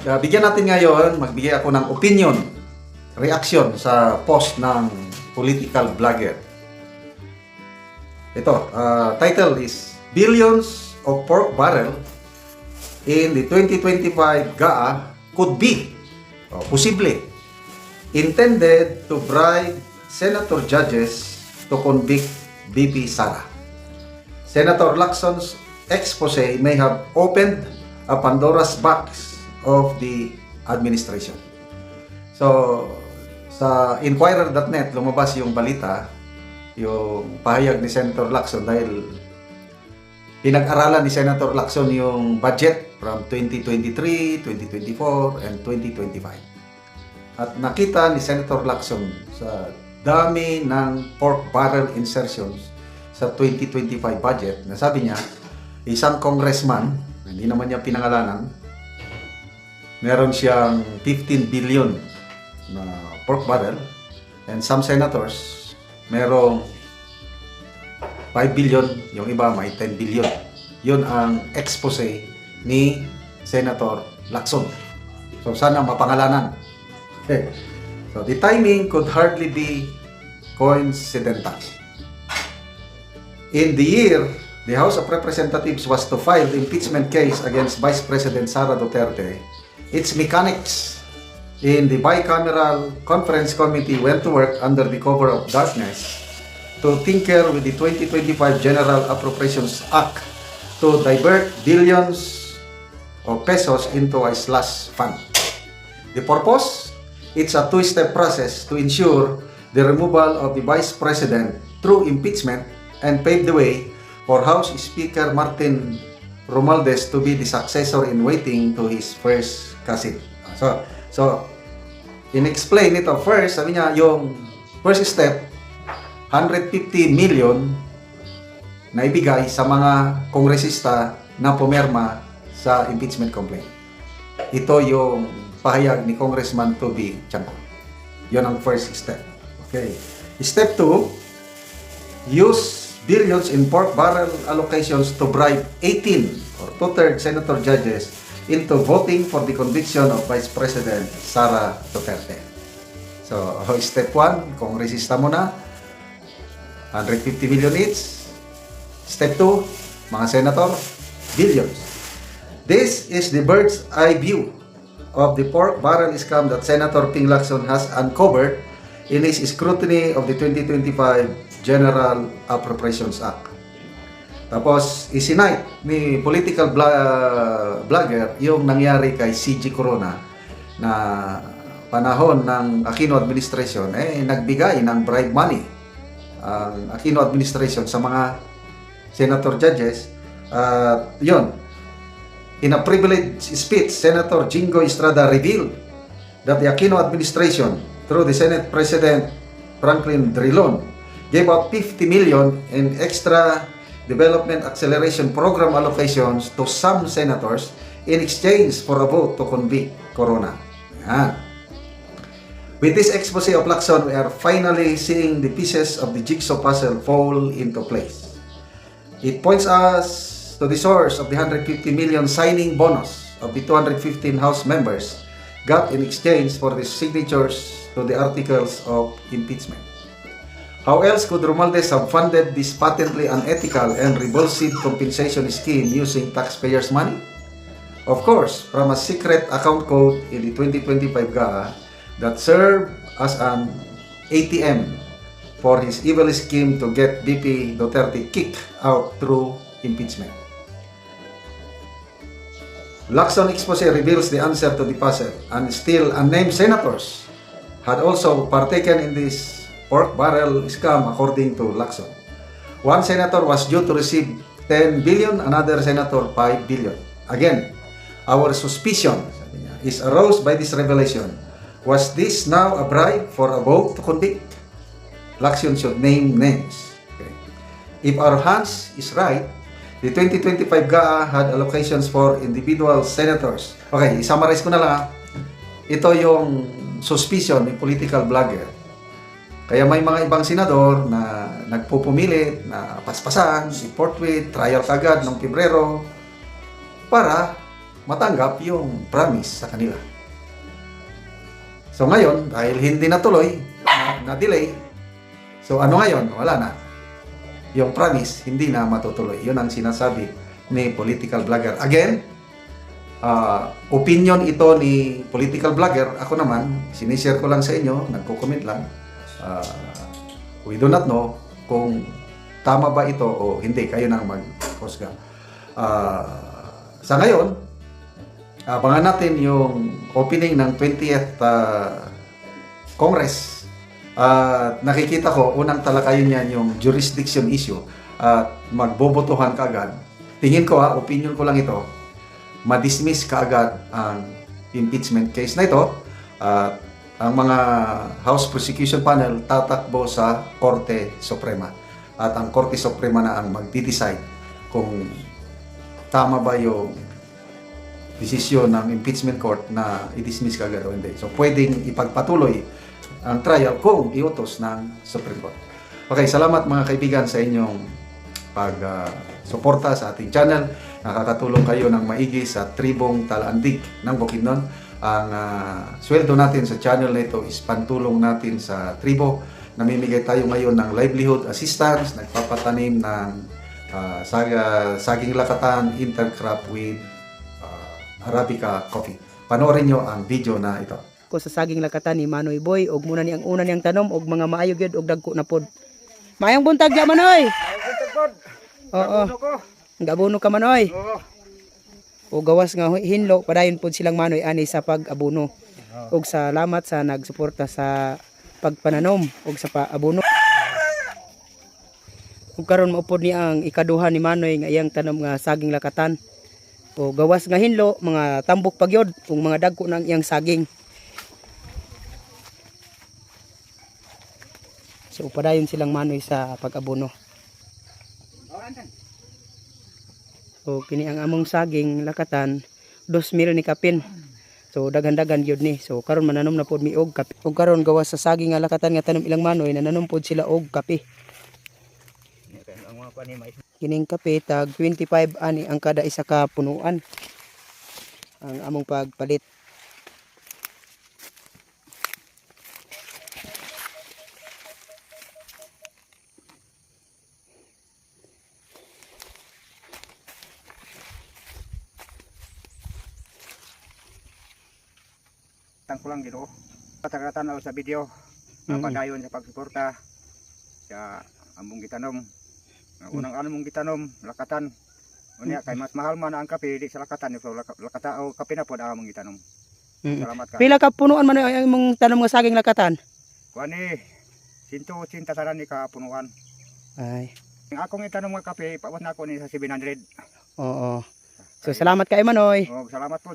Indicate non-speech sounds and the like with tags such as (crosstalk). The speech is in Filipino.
Uh, bigyan natin ngayon, magbigay ako ng opinion, reaction sa post ng political blogger. Ito, uh, title is Billions of Pork Barrel in the 2025 GAA could be, o posible, intended to bribe senator judges to convict BP Sara. Senator Lacson's expose may have opened a Pandora's box of the administration. So, sa Inquirer.net lumabas yung balita, yung pahayag ni Senator Lacson dahil pinag-aralan ni Senator Lacson yung budget from 2023, 2024, and 2025. At nakita ni Senator Lacson sa dami ng pork barrel insertions sa 2025 budget na sabi niya, isang congressman, hindi naman niya pinangalanan, meron siyang 15 billion na pork barrel and some senators merong 5 billion, yung iba may 10 billion. Yun ang expose ni Senator Lacson. So sana mapangalanan. Okay. (laughs) So the timing could hardly be coincidental. In the year the House of Representatives was to file the impeachment case against Vice President Sara Duterte, its mechanics in the bicameral conference committee went to work under the cover of darkness to tinker with the 2025 General Appropriations Act to divert billions of pesos into a slush fund. The purpose? It's a two-step process to ensure the removal of the Vice President through impeachment and pave the way for House Speaker Martin Romualdez to be the successor in waiting to his first cousin. So, so in-explain ito first, sabi niya, yung first step, 150 million na ibigay sa mga kongresista na pumerma sa impeachment complaint. Ito yung pahayag ni Congressman Toby Chanco. Yon ang first step. Okay. Step 2, use billions in pork barrel allocations to bribe 18 or two-thirds senator judges into voting for the conviction of Vice President Sara Duterte. So, step 1, kongresista mo na, 150 million each. Step 2, mga senator, billions. This is the bird's eye view of the pork barrel scam that Senator Ping Lacson has uncovered in his scrutiny of the 2025 General Appropriations Act. Tapos, isinite ni political blogger yung nangyari kay CG Corona na panahon ng Aquino administration, eh, nagbigay ng bribe money ang Aquino administration sa mga senator judges. At yun, in a privileged speech, Senator Jingo Estrada revealed that the Aquino administration, through the Senate President Franklin Drilon, gave out 50 million in extra development acceleration program allocations to some senators in exchange for a vote to convict Corona. Yan. With this expose of Lacson, we are finally seeing the pieces of the jigsaw puzzle fall into place. It points us to the source of the 150 million signing bonus of the 215 House members got in exchange for the signatures to the articles of impeachment. How else could Romualdez have funded this patently unethical and revulsive compensation scheme using taxpayers' money? Of course, from a secret account code in the 2025 GAA that served as an ATM for his evil scheme to get VP Duterte kicked out through impeachment. Lacson expose reveals the answer to the puzzle, and still unnamed senators had also partaken in this pork barrel scam according to Lacson. One senator was due to receive 10 billion, another senator 5 billion. Again, our suspicion is aroused by this revelation. Was this now a bribe for a vote to convict? Lacson should name names. Okay. If our hunch is right, the 2025 GAA had allocations for individual senators. Okay, summarize ko na lang. ah. Ito yung suspicion ni political blogger. Kaya may mga ibang senador na nagpupumilit na paspasan, si Portwit, trial kagad noong Pebrero para matanggap yung promise sa kanila. So ngayon, dahil hindi natuloy, na- na-delay, so ano ngayon? Wala na. Yung promise, hindi na matutuloy. Yun ang sinasabi ni political vlogger. Again, ah, opinion ito ni political vlogger. Ako naman, sinishare ko lang sa inyo, nagko-comment lang. Ah, we do not know kung tama ba ito o hindi. Kayo nang mag-husga. Ah, sa ngayon, abangan natin yung opening ng 20th ah, Congress. At nakikita ko, unang talakayin niyan yung jurisdiction issue at magbobotohan kaagad. Tingin ko ha, opinion ko lang ito, madismiss kaagad ang impeachment case na ito at ang mga House Prosecution Panel tatakbo sa Korte Suprema. At ang Korte Suprema na ang magdi-decide kung tama ba yung desisyon ng impeachment court na i-dismiss kaagad o hindi. So, pwedeng ipagpatuloy ang trial kung iutos ng Supreme Court. Okay, salamat mga kaibigan sa inyong pag-suporta sa ating channel. Nakakatulong kayo ng maigi sa tribong Talandig ng Bukidnon. Ang ah, sweldo natin sa channel na ito is pantulong natin sa tribo. Namimigay tayo ngayon ng livelihood assistance, nagpapatanim ng ah, saga, saging lakatan, intercrop with ah, Arabica coffee. Panoorin nyo ang video na ito. ko sa saging lakatan ni Manoy Boy og muna ni ang una niyang tanom og mga maayo gyud og dagko na pod. Mayang buntag ya Manoy. Oo. Gabuno ka Manoy. O gawas nga hinlo padayon pod silang Manoy ani sa pag-abuno. Og salamat sa nagsuporta sa pagpananom og sa paabuno. Ug karon maupod ni ang ikaduha ni Manoy nga iyang tanom nga saging lakatan. O gawas nga hinlo mga tambok pagyod ug mga dagko ng iyang saging. So upadayon silang manoy sa pag-abono. So kini ang among saging lakatan 2,000 ni kapin. So daghan-daghan gyud ni. So karon mananom na pod mi og kape. Ug karon gawas sa saging nga lakatan nga tanom ilang manoy nananom pod sila og kape. Kining kape tag 25 ani ang kada isa ka punuan. Ang among pagpalit. Ko lang Ginoo. Patakatan ako sa video. Mm. Mm. Padayon sa pagsuporta sa among gitanom. Nga unang ano mong gitanom, lakatan. Unya kay mas mahal man ang kape di sa lakatan so lak- lakata o kape na pod ang among gitanom. Mm. Salamat ka. Pila ka punuan man ang imong tanom nga saging lakatan? Kuan ni 180 taran ni ka punuan. Ay, Ang akong itanom nga kape pawas na ako ni sa 700. oo. So salamat kay Manoy. O salamat po.